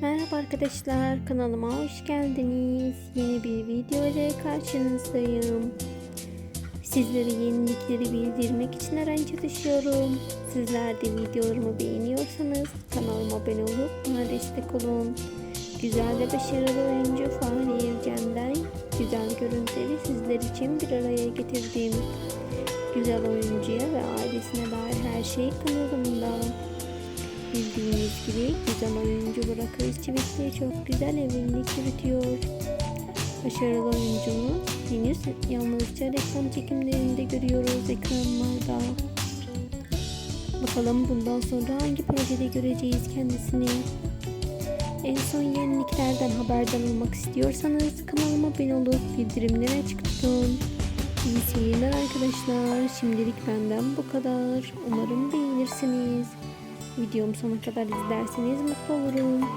Merhaba arkadaşlar kanalıma hoş geldiniz. Yeni bir video ile karşınızdayım. Sizlere yenilikleri bildirmek için her an çalışıyorum. Sizler de videolarımı beğeniyorsanız kanalıma abone olup bana destek olun. Güzel ve başarılı oyuncu Fahri Evcen'den güzel görüntüleri sizler için bir araya getirdim. Güzel oyuncuya ve ailesine dair her şey kanalımda. Gibi güzel oyuncu Burak Özçivit'le çok güzel evlilik yürütüyor. Başarılı oyuncumuz henüz yalnızca reklam çekimlerinde görüyoruz ekranlarda. Bakalım bundan sonra hangi projede göreceğiz kendisini. En son yeniliklerden haberdar olmak istiyorsanız kanalıma abone olup bildirimleri açık tutun. İyi seyirler arkadaşlar. Şimdilik benden bu kadar. Umarım beğenirsiniz. Videomu sona kadar izlerseniz mutlu olurum.